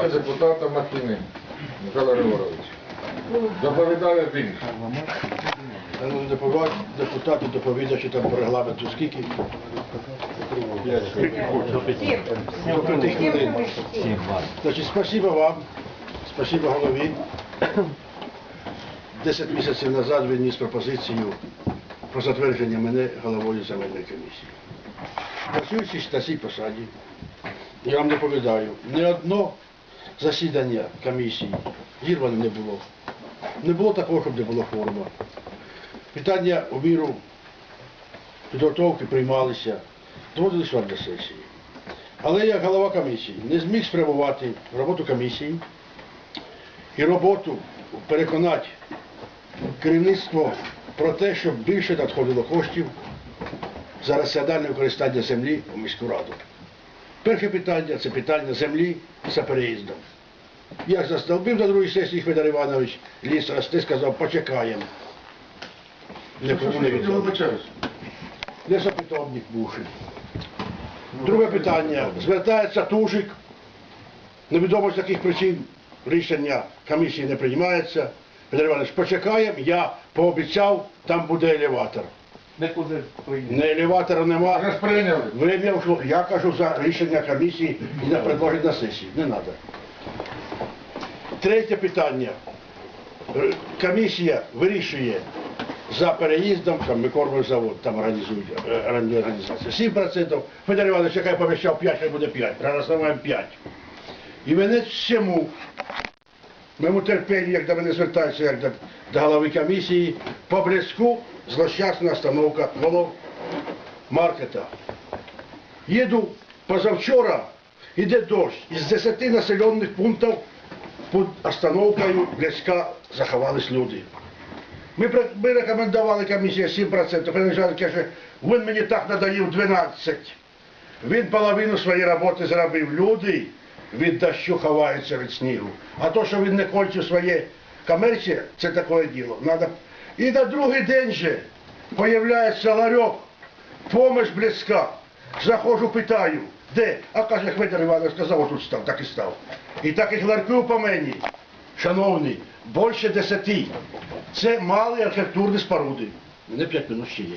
кабінету депутата Мартини Михайло Григорович. Доповідає він. Депутати, доповідачі там по регламенту скільки? До хвилин. Значить, спасибо вам, спасибо голові. Десять місяців назад він вніс пропозицію про затвердження мене головою земельної комісії. Працюючи на цій посаді, я вам доповідаю, ні одно засідання комісії зірване не було. Не було такого, щоб не було форуму. Питання у міру підготовки приймалися, доводилися вам до сесії. Але я, голова комісії, не зміг спрямувати роботу комісії і роботу переконати керівництво про те, щоб більше надходило коштів за раціональне використання землі у міську раду. Перше питання це питання землі за переїздом. Я застолбив на другій сесії Федор Іванович ліс рости, сказав, почекаємо. Не. Лісопитомник бувший. Друге питання. Звертається Тужик. Невідомо з яких причин рішення комісії не приймається. Петро Іванович, почекаємо, я пообіцяв, там буде елеватор. Нікуди поїде. Не елеватора нема. ж прийняли. Время. Я кажу за рішення комісії і на предложить на сесії. Не треба. Третє питання. Е, Комісія вирішує за переїздом, там Микормов завод, там організують е, організація. 7%. Федор Іванович, яка я пообіцяв 5, хай буде 5. Проголосуємо 5. І мене всьому, моєму терпенню, як до мене звертаються, як до, до голови комісії, по близьку злощасна остановка голов маркета. Їду позавчора, іде дощ, із 10 населених пунктів під остановкою близька заховались люди. Ми, ми рекомендували комісія 7%, Петро каже, він мені так надоїв 12%. Він половину своєї роботи зробив. Люди від дощу ховаються від снігу. А то, що він не кончив своє комерція, це таке діло. Надо... І на другий день же появляється ларьок, помощь близька. Заходжу, питаю, де? А каже, Федор Іванович сказав, отут став, так і став. І таких ларьків по мені, шановні, більше десяти. Це малі архітектурні споруди. Не п'ять минут ще є.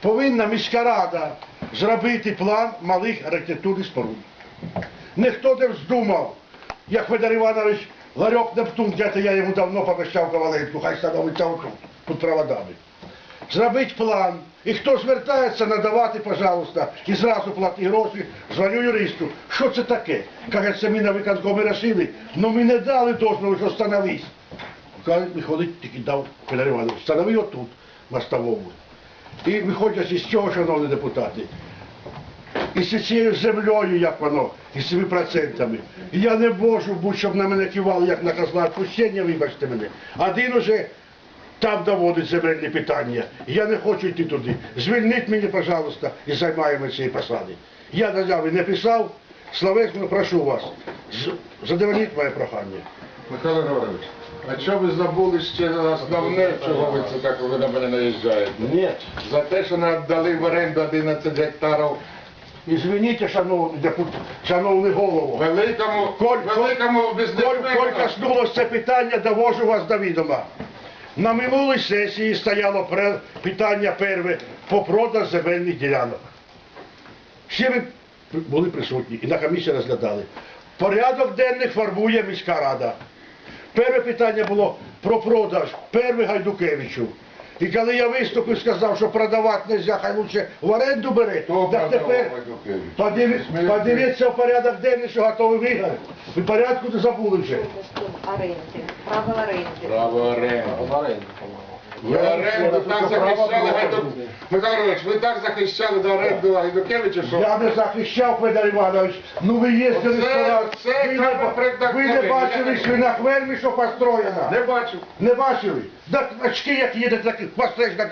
Повинна міська рада зробити план малих архітектурних споруд. Ніхто не вздумав, як Федор Іванович ларьок Нептун, де я йому давно поміщав коваленку, хай становиться отут, під проводами. Зробить план. І хто звертається, надавати, пожалуйста, і зразу плати гроші, дзвоню юристу. Що це таке? Каже, це ми на виконкомі рішили, ну ми не дали дозволу, що становись. Каже, виходить, тільки дав Федор Іванович, станови отут, мостовому. І виходячи з цього, шановні депутати, і з цією землею, як воно, і з цими процентами. І я не можу бути, щоб на мене кивали, як на козла відпущення, вибачте мене. Один уже там доводить земельні питання. Я не хочу йти туди. Звільніть мені, пожалуйста, і займаємо цієї посади. Я на заяві не писав, словесно прошу вас, задовольніть моє прохання. Михайло Григорович, а що ви забули ще основне, чого ви це так ви на мене наїжджаєте? Ні. За те, що не віддали в оренду 11 гектарів Звільніть, шановний депутат, шановний голову. великому, Коль, великому Коль, коль коснулось це питання, довожу вас до відома. На минулій сесії стояло питання перше по продаж земельних ділянок. Всі ви були присутні і на комісії розглядали. Порядок денний формує міська рада. Перше питання було про продаж перше Гайдукевичу. І коли я виступив, сказав, що продавати не можна, хай лучше в оренду бери, Хто Так продавав тепер подиві- Смієте? подивіться в порядок денний, що готовий виграти. Ви порядку не забули вже. оренди, право оренди. Право оренди. Оренду, по-моєму. Ви оренду так захищали Гайду... Михайло ви так захищали до оренду Гайдукевича, що... Я не захищав, Федор Іванович. Ну ви їздили Оце- сто раз. це Ви не, треба ба- ви не бачили свинохвельмі, що построєна? Не бачу. Не бачили? Так очки, як їдуть, так і теж так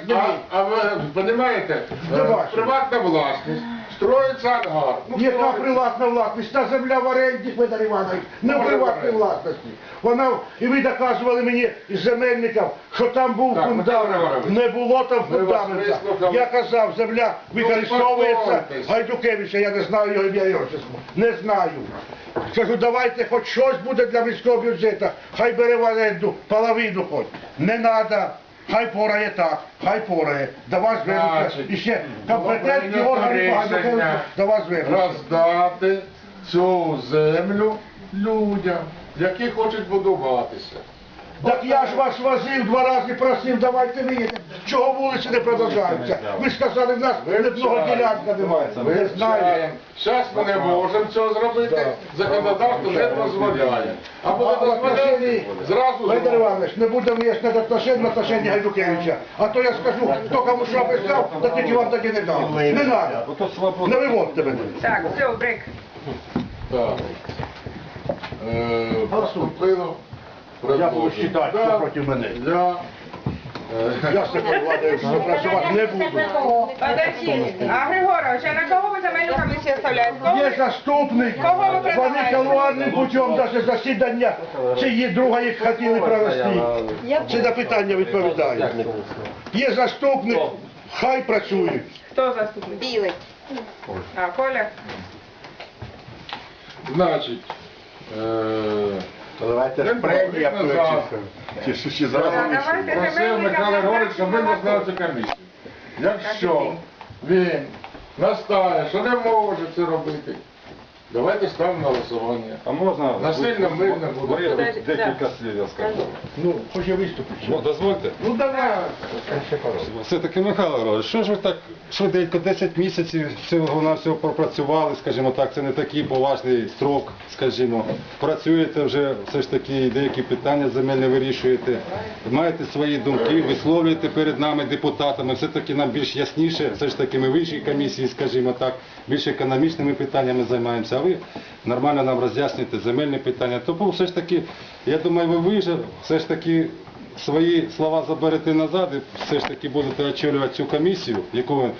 А, а ви розумієте, Не бачу. приватна власність, Строїться ангар. Ну, Яка строїться. приватна власність? Та земля в оренді, Федор Іванович, не в Може, приватній в оренді. власності. Вона, і ви доказували мені із земельників, що там був Так, Михайло фундамент. Іванович, Не було там ми вас фундамента. вислухали. Я казав, земля використовується успокойтесь. Гайдукевича, я не знаю його ім'я і отчество. Не знаю. Кажу, давайте хоч щось буде для міського бюджету, хай бере в оренду, половину хоч. Не треба. Хай порає так, хай порає. До вас звернуться. І ще компетентні органи рішення до вас звернуться. роздати цю землю людям, які хочуть будуватися. Так я ж вас возив два рази, просив, давайте виїдемо. Чого вулиці не продовжаються? Ви ж сказали, в нас одного ділянка немає. Не знаю. Зараз ми не можемо цього зробити, законодавство не дозволяє. А А буде в отношении, зразу Федор зробимо. Иванович, не будемо виясняти отношення на отношення Гайдукевича. А то я скажу, хто кому що писав, та тільки вам таки не дав. Не треба. Не виводьте мене. Так, все, брик. Так. Е, Поступило. Я буду Да, хто проти мене. Я, е, Я з такою владою співпрацювати не буду. Подождіть. А Григорович, а на кого ви земельну комісію оставляєте? Кого? Є заступник, Кого ви вони предлагаєте? путем навіть засідання, друга їх хотіли провести. Це на питання відповідає. Є заступник, хай працює. Хто заступник? Білий. А, Коля? Значить, е, Давайте ж премія плечиська. Чи давайте просив Михайло Григорович, щоб ви назвали цю комісію. Якщо він настає, що не може це робити, давайте ставимо на голосування. А можна Насильно мирно буде. вирішити декілька слів, я скажу. Ну, хоче виступити. Ну, дозвольте. Ну давай. Все-таки, Михайло Григорович, що ж ви так швиденько 10 місяців всього на всього пропрацювали, скажімо так, це не такий поважний строк, скажімо. Працюєте вже все ж таки, деякі питання земельні вирішуєте, маєте свої думки, висловлюєте перед нами, депутатами, все-таки нам більш ясніше, все ж таки ми в іншій комісії, скажімо так, більш економічними питаннями займаємося, а ви нормально нам роз'яснюєте земельні питання. Тому все ж таки, я думаю, ви вижив, все ж таки свої слова заберете назад і все ж таки будете очолювати цю комісію, яку ви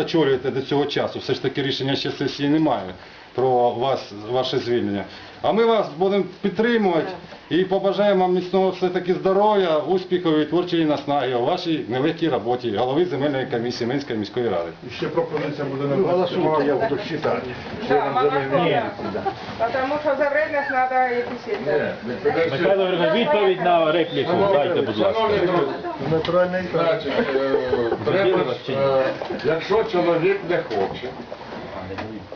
очолюєте до цього часу. Все ж таки рішення ще сесії немає про вас, ваше звільнення. А ми вас будемо підтримувати і побажаємо вам міцного все-таки здоров'я, успіхів і творчої наснаги у вашій нелегкій роботі голови земельної комісії Минської міської ради. І Ще пропозиція буде на голосувати, я буду читати. Потому що за вредність треба якісь... Михайло Григорович, відповідь на репліку дайте, будь ласка. Шановні значить, е, треба, е, якщо чоловік не хоче,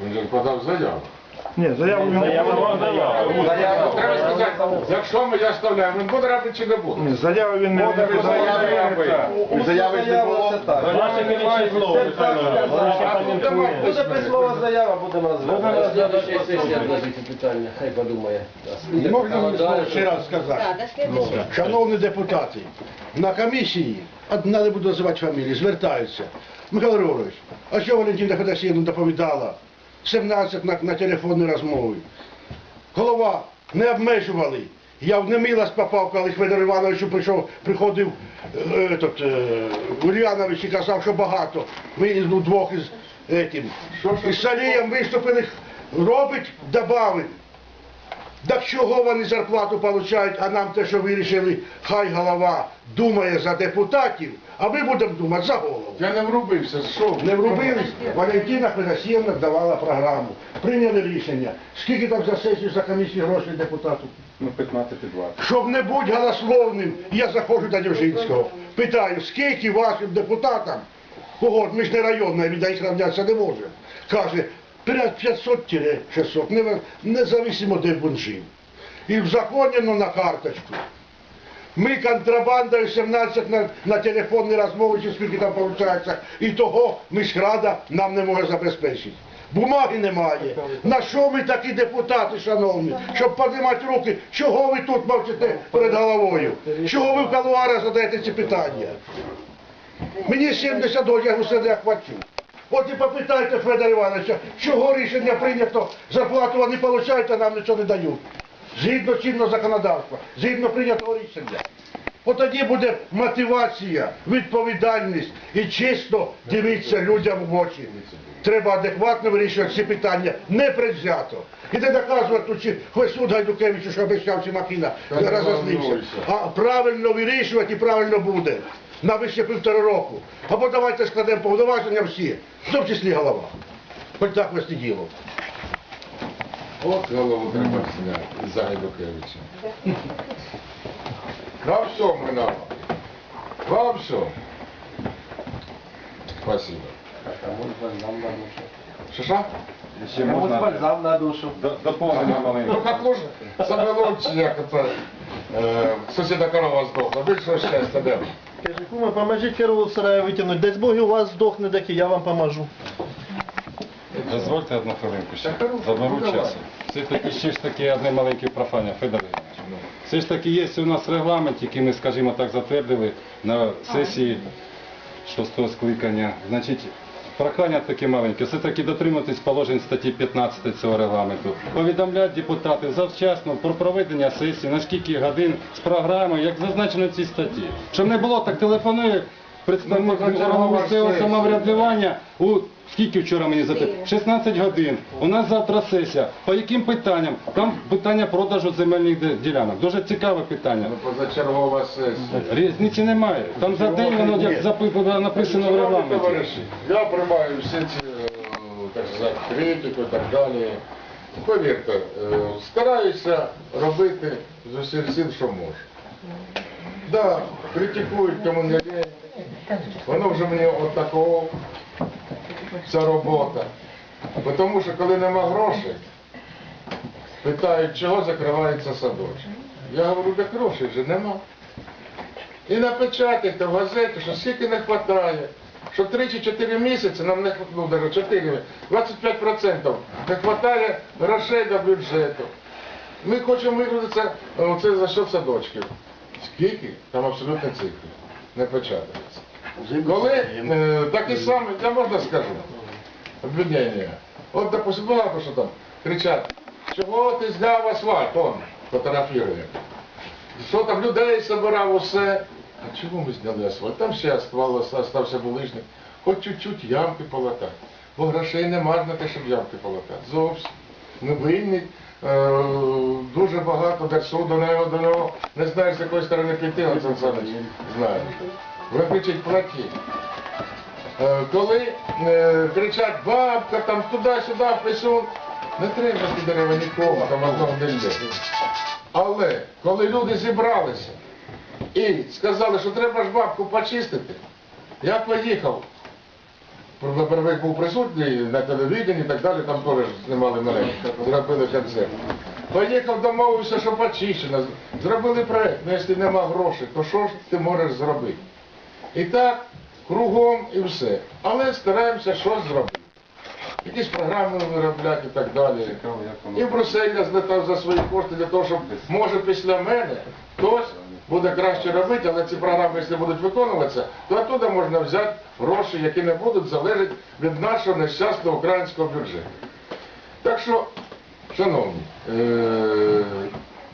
він же подав заяву. Ні, заяву він Заяву заяву. Треба сказати, якщо ми я оставляємо, він буде робити чи не буде? Заяву він не Буде Заяви не було. Ще коментує. Буде письмова заява, будемо розглядати. Следующая сесія питання, хай подумає. Можна мені слово ще раз сказати? Так. Шановні депутати, на комісії, не буду називати фамілії, звертаються. Михайло Григорович, а що Валентина Федосіївна доповідала? 17 на, на телефонні розмови. Голова, не обмежували. Я в немилость попав, коли Федор Івановичу прийшов, приходив е, этот, е, Ульянович і казав, що багато. Ми із двох із этим. Із Салієм виступили, робить, добавить. Так чого вони зарплату получають, а нам те, що вирішили, хай голова думає за депутатів, а ми будемо думати за голову. Я не врубився, що? Не врубились, Валентина Федосіївна давала програму. Прийняли рішення. Скільки там за сесію, за комісію грошей депутату? Ну, 15-20. Щоб не бути голословним, я заходжу до Дівжинського. Питаю, скільки вашим депутатам, кого ми ж не районна, від їх не можемо. Каже, 500-600, независимо де він жив. І в законі, ну, на карточку. Ми контрабандою 17 на, на телефонні розмови, чи скільки там виходить, і того міськрада нам не може забезпечити. Бумаги немає. На що ми такі депутати, шановні? Щоб піднімати руки, чого ви тут мовчите перед головою? Чого ви в калуара задаєте ці питання? Мені 70 років, я усе не охвачу. От і попитайте Федора Івановича, чого рішення прийнято, зарплату вони отримують, а нам нічого не дають. Згідно чинного законодавства, згідно прийнятого рішення. От тоді буде мотивація, відповідальність і чисто дивитися людям в очі. Треба адекватно вирішувати ці питання, не предвзято. І не доказувати тут чи суд Гайдукевичу, що обіцяв ці макіна, Та не розозлився. А правильно вирішувати і правильно буде. На вище півтора року. Або давайте складемо повноваження всі, в тому числі голова. Хоч так вести діло. От голову треба зняти із Гайдукевича. На всьому виноват. Во всьому. Спасибо. Що що? Ще Комусь можна бальзам на душу. до- доповнення Ну маленьке. как лучше, саме лучше, як це, е, сусіда корова здохла. Більше щастя, де? Каже, куме, поможіть керову сараю витягнути. Десь Боги, у вас здохне, так я вам поможу. Дозвольте одну хвилинку ще. Заберу часу. Все ж таки ще ж таки одне маленьке прохання, Федор Іванович. Все ж таки є у нас регламент, який ми, скажімо так, затвердили на сесії шостого скликання. Значить, прохання таке маленьке, все-таки дотримуватись положень статті 15 цього регламенту. Повідомляти депутати завчасно про проведення сесії, на скільки годин з програмою, як зазначено в цій статті. Щоб не було так телефонує представник Ну, органу місцевого самоврядування у скільки вчора мені запитали? 16 годин. У нас завтра сесія. По яким питанням? Там питання продажу земельних ділянок. Дуже цікаве питання. Ну, позачергова сесія. Різниці немає. Там за день воно як запи- написано в регламенті. товариші, Я приймаю всі ці, е, так сказати, критику і так далі. Повірте, е, стараюся робити з усіх сил, що можу. Да, критикують, кому не лень. Воно вже мені от такого, ця робота. Бо Тому що коли нема грошей, питають, чого закривається садочок. Я говорю, так грошей вже нема. І напечатайте в газеті, що скільки не вистачає, що 3 чи 4 місяці нам не ну, даже 4, 25% не вистачає грошей до бюджету. Ми хочемо викрутитися е, це за що садочків. Скільки? Там абсолютно цифри. Не печатається. Коли е, такі самі, я можна скажу, обвинення. От, допустим, багато що там кричать, чого ти зняв асфальт, он фотографірує. Що там людей собирав усе. А чому ми зняли асфальт? Там ще асфальт остався булижник. Хоч чуть-чуть ямки полатати. Бо грошей нема на те, щоб ямки полатати. Зовсім. Ми винні. Е, дуже багато держсуду до нього, до нього не знаю, з якої сторони піти, Олександр Олександрович знає. Ви кричить, платіть. Е, коли е, кричать бабка, там туди-сюди, писун, не треба ті дерева нікому, там одного йде. Але коли люди зібралися і сказали, що треба ж бабку почистити, я поїхав. Первик був присутній на телевіденні і так далі, там теж знімали мене, зробили концерт. Поїхав, домовився, що почищено, зробили проєкт, ну якщо нема грошей, то що ж ти можеш зробити? І так, кругом і все. Але стараємося щось зробити. Якісь програми виробляти і так далі. І в Брюссель я злетав за свої кошти для того, щоб може після мене хтось буде краще робити, але ці програми, якщо будуть виконуватися, то оттуда можна взяти гроші, які не будуть залежати від нашого нещасного українського бюджету. Так що, шановні, е,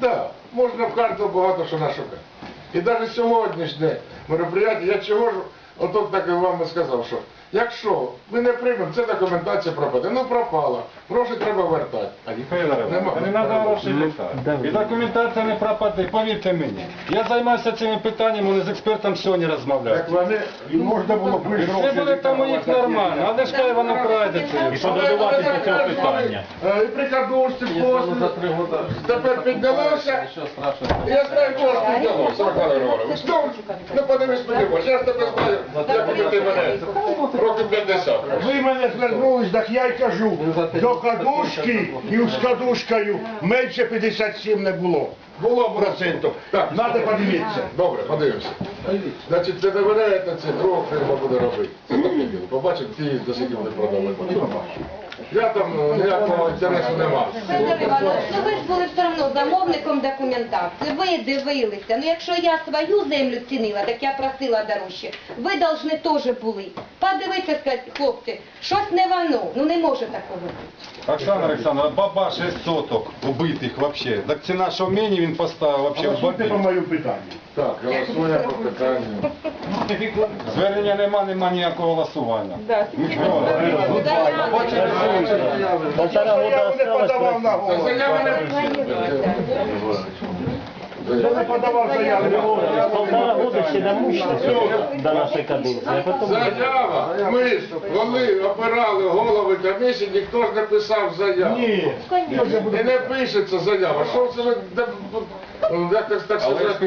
да, можна в карту багато що нашукати. І навіть сьогоднішнє мероприятие, я чего ж, отут так і вам і сказав, що якщо ми не приймемо, це документація пропаде. Ну пропала, гроші треба вертати. А. Не треба грошей літати. І документація не пропаде, повірте мені. Я займаюся цими питаннями, вони з експертом сьогодні розмовляють. Як вони, можна було б все буде там у них нормально, але ж хай воно пройде це. І подивитися до цього питання. І при кадушці послі. Тепер піднялося. Що? Я знаю, ж піднялося, Ну, ну подивись, подивись. Я ж тебе знаю, мене років 50. Ви мене звернулись, так я й кажу, до кадушки і з кадушкою менше 57 не було. Було Процентів. Так. Надо подивитися. Добре, подивимося. Значить, це доведеться, це друга фірма буде робити. Це таке діло. Побачимо, ті до скільки буде продавати. Я там е, ніякого інтересу нема. Федор Іванович, ну ви ж були все одно замовником документації, ви дивилися. Ну якщо я свою землю цінила, так я просила дорожче. Ви повинні теж були. Подивитися, хлопці, щось не воно, ну не може такого бути. Оксана Олександровна, баба 6 соток убитих вообще. Так це наше вміння він поставив вообще в Голосуйте по моєму питанню. Так, голосує по питанню. Звернення нема, нема ніякого голосування. Да, Полтора Я года не подавав на не Я не подавав заяву. Полтора года ще не до нашої каденції, а потім... Заява. Ми ж, коли обирали голови комісії, ніхто ж не писав заяву. Ні. І не пишеться заява. Що це ви, де- як так, так сказати,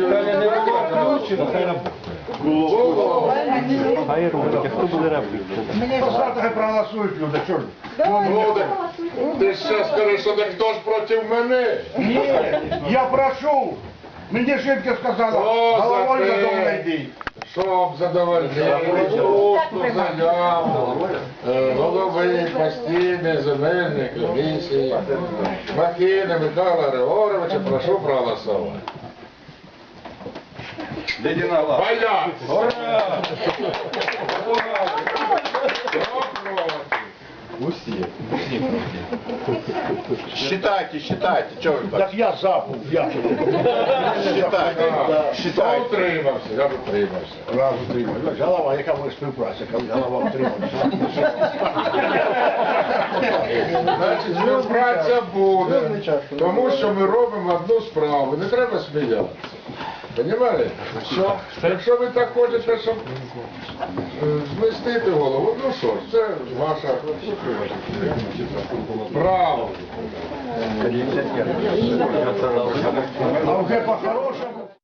було. Хай робить, хто буде робити? Завтра проголосують люди, чого ж? Ну, так Ти ж зараз скажеш, що так хто ж проти мене? Ні, я прошу. Мені жінка сказала, О, головою за те. додому не йди. Щоб задовольнити усну заяву е, голови постійної земельної комісії Макіна Михайла Григоровича, прошу проголосувати. Ледяна лава. Бояться! Ура! Хто проти? Считайте, считайте, чого ви Так я забув, я Считайте. Хто утримався? Я утримався. Раз утримав. Голова, яка буде співпраця, коли голова утримався. Значить, співпраця буде, тому що ми робимо одну справу, не треба сміятися. Понимаєте? Що? Якщо ви так хочете, щоб е, змістити голову, ну що ж, це ваша право. А вже по-хорошому